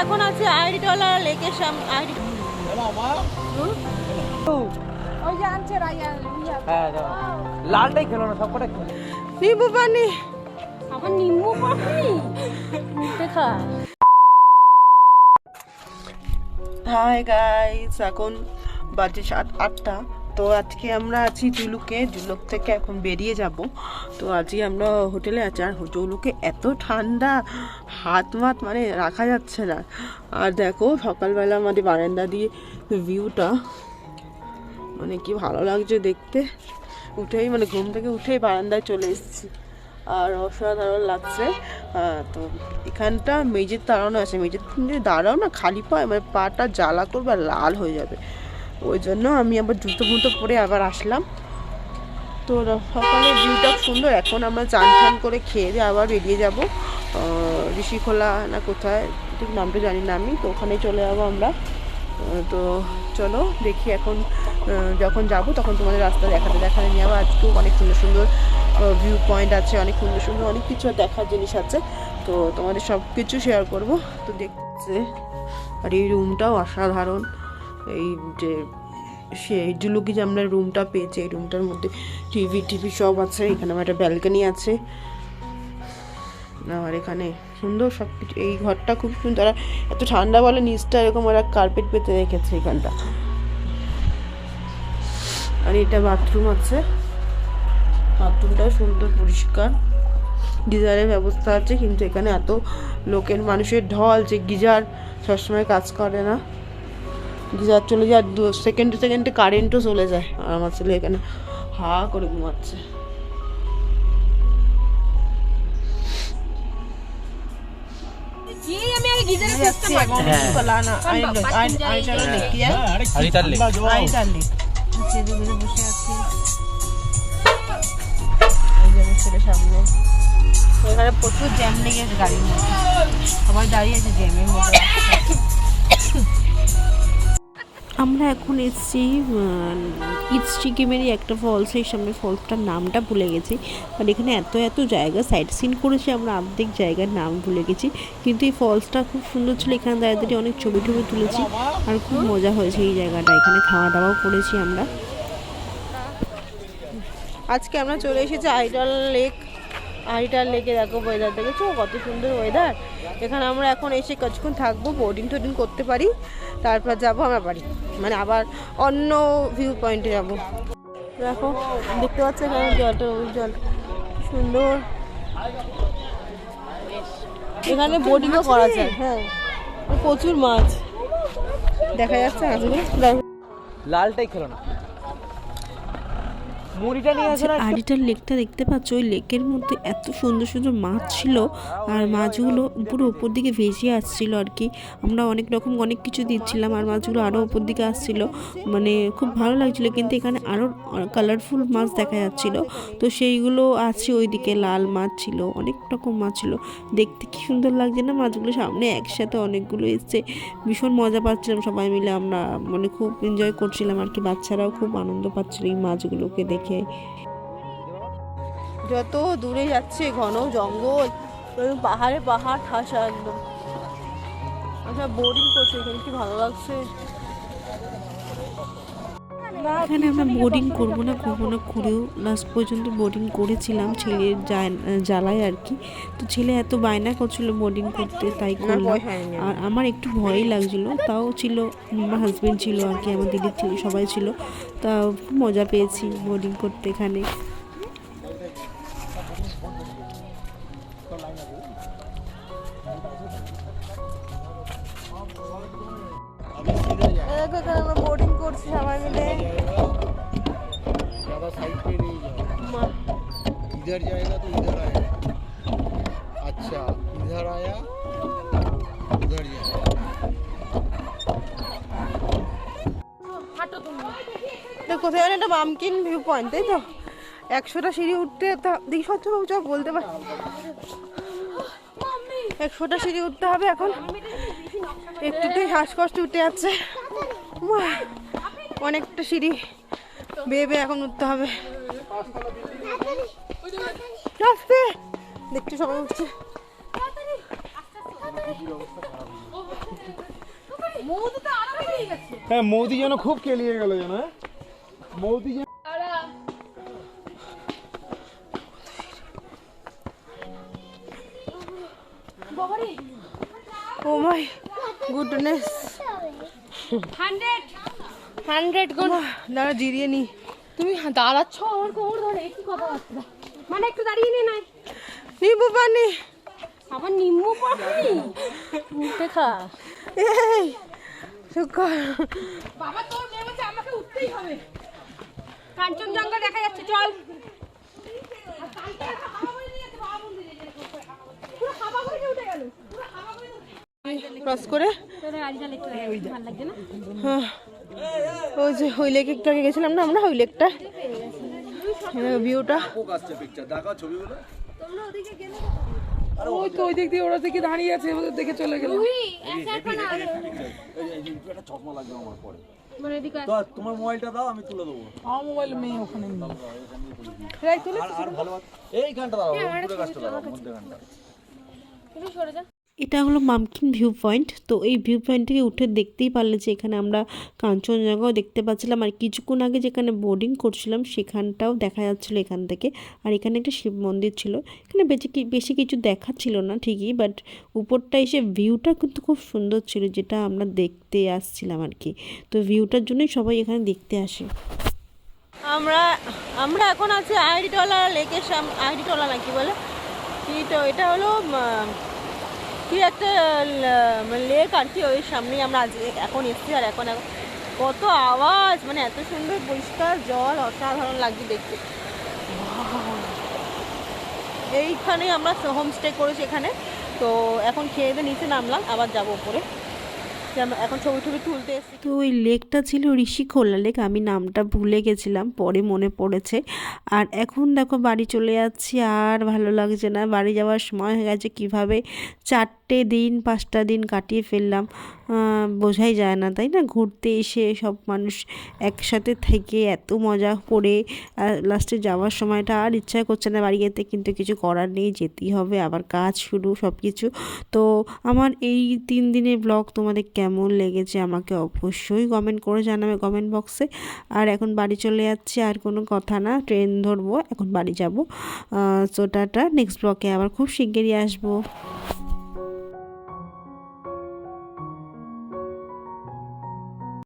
এখন আছি আইডিটলা লেকের সামনে আইডি ওই যে আনছে রাইয়া হ্যাঁ লালটাই খেলো না সবকটা খেলো। নিবু পানি। আবার নিম্বু পাখি দেখা হাই গাইস এখন বাজে সাত আটটা। তো আজকে আমরা আছি জুলুকে জুলুক থেকে এখন বেরিয়ে যাব। তো আজকে আমরা হোটেলে আছি আর জুলুকে এত ঠান্ডা হাত মাত মানে রাখা যাচ্ছে না। আর দেখো, সকালবেলা আমাদের বারান্দা দিয়ে ভিউটা মানে কি ভালো লাগছে দেখতে। উঠেই মানে ঘুম থেকে উঠেই বারান্দায় চলে এসেছি। আর অসাধারণ লাগছে। তো এখানটা মেঝের দাঁড়ানো আছে। যদি দাঁড়াও না, খালি পায় মানে পাটা জ্বালা করবে আর লাল হয়ে যাবে। ওই জন্য আমি আবার জুতো মুতো পরে আবার আসলাম। তো সকালে ভিউটা সুন্দর। এখন আমরা চান টান করে খেয়ে দিয়ে আবার বেরিয়ে যাব। ঋষিখোলা না কোথায়, ঠিক নামটা জানি না আমি, তো ওখানে চলে যাব আমরা। তো চলো দেখি এখন যখন যাব তখন তোমাদের রাস্তা দেখাতে। দেখাতে নিয়ে যাব আজকেও অনেক সুন্দর সুন্দর ভিউ পয়েন্ট আছে, অনেক সুন্দর সুন্দর অনেক কিছু দেখার জিনিস আছে। তো তোমাদের সব কিছু শেয়ার করব। তো দেখছে, আর এই রুমটাও অসাধারণ। এই যে সেই জুলুকি যে আমরা রুমটা পেয়েছি, এই রুমটার মধ্যে টিভি টিভি সব আছে, এখানে আমার একটা ব্যালকনি আছে। আর এখানে সুন্দর সব কিছু এই ঘরটা খুব সুন্দর। আর এত ঠান্ডা বলে নিচটা এরকম ওরা কার্পেট পেতে রেখেছে এখানটা। আর এটা বাথরুম আছে। বাথরুমটাও সুন্দর, পরিষ্কার। গিজারের ব্যবস্থা আছে, কিন্তু এখানে এত লোকের, মানুষের ঢল যে গিজার সবসময় কাজ করে না। গিজার চলে যায় সেকেন্ডে সেকেন্ডে কারেন্টও চলে যায়। আর আমার ছেলে এখানে হা করে ঘুমাচ্ছে। এখানে প্রচুর জ্যাম লেগে আছে। গাড়ির মধ্যে সবাই দাঁড়িয়ে আছে জ্যামের মধ্যে। আমরা এখন এসেছি ইস্ট সিকিমেরই একটা ফলস এই সামনে ফলসটার নামটা ভুলে গেছি। আর এখানে এত এত জায়গা সাইট সিন করেছি, আমরা অর্ধেক জায়গার নাম ভুলে গেছি। কিন্তু এই ফলসটা খুব সুন্দর ছিল, এখানে দাঁড়িয়ে অনেক ছবি টবি তুলেছি আর খুব মজা হয়েছে এই জায়গাটা। এখানে খাওয়া দাওয়াও করেছি আমরা। আজকে আমরা চলে এসেছি আইডাল লেক আইডাল লেগে দেখো ওয়েদার দেখেছ? কত সুন্দর ওয়েদার এখানে আমরা এখন এসে কিছুক্ষণ থাকব বোর্ডিং টোডিং করতে পারি। তারপর যাব আমরা বাড়ি। মানে আবার অন্য ভিউ পয়েন্টে যাব। দেখো, দেখতে পাচ্ছ এখানে জলটা জল। সুন্দর। এখানে বোটিংও করা যায়। হ্যাঁ। প্রচুর মাছ। দেখা যাচ্ছে মাছগুলো লালটাই খেলো না। আড়িটার লেকটা দেখতে পাচ্ছ ওই লেকের মধ্যে এত সুন্দর সুন্দর মাছ ছিল আর মাছগুলো পুরো উপর দিকে ভেসে আসছিল আর কি। আমরা অনেক রকম অনেক কিছু দিচ্ছিলাম আর মাছগুলো আরও উপর দিকে আসছিল। মানে খুব ভালো লাগছিল কিন্তু এখানে আরও কালারফুল মাছ দেখা যাচ্ছিল। তো সেইগুলো আছে ওইদিকে লাল মাছ ছিল অনেক রকম মাছ ছিল। দেখতে কি সুন্দর লাগছে না মাছগুলো সামনে একসাথে অনেকগুলো এসছে। ভীষণ মজা পাচ্ছিলাম সবাই মিলে আমরা মানে খুব এনজয় করছিলাম আর কি বাচ্চারাও খুব আনন্দ পাচ্ছিল এই মাছগুলোকে দেখে। যত দূরে যাচ্ছে ঘন জঙ্গল পাহাড়ে পাহাড় ঠাসা একদম। আচ্ছা বোরিং করছে এখানে, কি ভালো লাগছে? এখানে আমরা বোর্ডিং করব না করব না করেও লাস্ট পর্যন্ত বোর্ডিং করেছিলাম ছেলের জ্বালায় আর কি। তো ছেলে এত বায়না করছিল বোর্ডিং করতে তাই করলাম। আর আমার একটু ভয়ই লাগছিল তাও ছিল আমার হাজবেন্ড ছিল আর কি আমার দিদি ছিল সবাই ছিল। তা খুব মজা পেয়েছি বোর্ডিং করতে এখানে। দেখো এখানে আমরা বোর্ডিং করছি সবাই মিলে ज्यादा साइड पे नहीं जाओ মা- इधर जाएगा तो इधर आएगा अच्छा इधर आया उधर जाएगा এটা কোথায় যেন একটা বামকিন ভিউ পয়েন্ট তাই তো একশোটা সিঁড়ি উঠতে তা- দেখি সত্য বাবু চল বলতে পার একশোটা সিঁড়ি উঠতে হবে এখন একটুতেই শ্বাসকষ্ট উঠে যাচ্ছে উমা, অনেকটা সিঁড়ি বেয়ে বেয়ে এখন উঠতে হবে। দেখছি সবাই উঠছে। হ্যাঁ মোদি যেন খুব কেলিয়ে গেল যেন মৌদি যেন oh my goodness hundred. Hundred গুণ। দাঁড়া জিরিয়ে নি। তুমি দাঁড়াচ্ছ আমার কোমর ধরে কি কথাবার্তা মানে একটু দাঁড়িয়ে নে নাই। নিবু পানি। আবার নিম্বু পাখি উঠে খা। এই শুকর বাবা তোর নেমেছে আমাকে উঠতেই হবে। কাঞ্চনজঙ্ঘা দেখা যাচ্ছে চল। পুরো হাওয়া উঠে গেল। ক্রস করে? হ্যাঁ, ওই যে ওই লেক একটু আগে গেছিলাম না আমরা? ওই লেকটা। ভিউটা ওই তো ওই দিক দিয়ে ওরা দেখে দাঁড়িয়ে আছে ওদের দেখে চলে গেল তোমার মোবাইলটা দাও আমি তুলে দেবো আমার মোবাইল মেয়ে ওখানে। নেই। আর এইখানটা দাও গাছটা দাও মধ্যে গানটা তুমি সরে যা। এটা হলো মামকিন ভিউ পয়েন্ট তো এই ভিউ পয়েন্ট থেকে উঠে দেখতেই পারলে যে এখানে আমরা কাঞ্চনজঙ্ঘাও দেখতে পাচ্ছিলাম। আর কিছুক্ষণ আগে যেখানে বোর্ডিং করছিলাম, সেখানটাও দেখা যাচ্ছিল এখান থেকে। আর এখানে একটা শিব মন্দির ছিল। এখানে বেশি বেশি কিছু দেখাচ্ছিল না ঠিকই বাট উপরটা এসে ভিউটা কিন্তু খুব সুন্দর ছিল, যেটা আমরা দেখতে আসছিলাম আর কি। তো ভিউটার জন্যই সবাই এখানে দেখতে আসে। আমরা আমরা এখন আছি আইডিটলা লেকের সাম, আইডিটলা নাকি বলে? তো, এটা হলো কি একটা লেক আর কি ওই সামনেই আমরা আজ এখন এসেছি আর এখন এখন কত আওয়াজ মানে এত সুন্দর পরিষ্কার জল, অসাধারণ লাগছে দেখতে। এইখানে আমরা হোমস্টে করেছি এখানে। তো এখন খেয়ে দিয়ে নিচে নামলাম, আবার যাব আমরা এখন ছবি টবি তুলতে এসেছি। তো ওই লেকটা ছিল ঋষিখোলা লেক আমি নামটা ভুলে গেছিলাম, পরে মনে পড়েছে। আর এখন দেখো বাড়ি চলে যাচ্ছি, আর ভালো লাগছে না। বাড়ি যাওয়ার সময় হয়ে গেছে, কীভাবে চারটে দিন, পাঁচটা দিন কাটিয়ে ফেললাম। বোঝাই যায় না, তাই না? ঘুরতে এসে সব মানুষ একসাথে থেকে এত মজা করে লাস্টে যাওয়ার সময়টা আর ইচ্ছা করছে না বাড়ি যেতে, কিন্তু কিছু করার নেই, যেতেই হবে, আবার কাজ শুরু সব কিছু তো আমার এই তিন দিনের ব্লগ তোমাদের কেমন লেগেছে আমাকে অবশ্যই কমেন্ট করে জানাবে কমেন্ট বক্সে আর এখন বাড়ি চলে যাচ্ছি, আর কোনো কথা না ট্রেন ধরবো, এখন বাড়ি যাব। সো টাটা নেক্সট ব্লকে আবার খুব শিগগিরই আসব।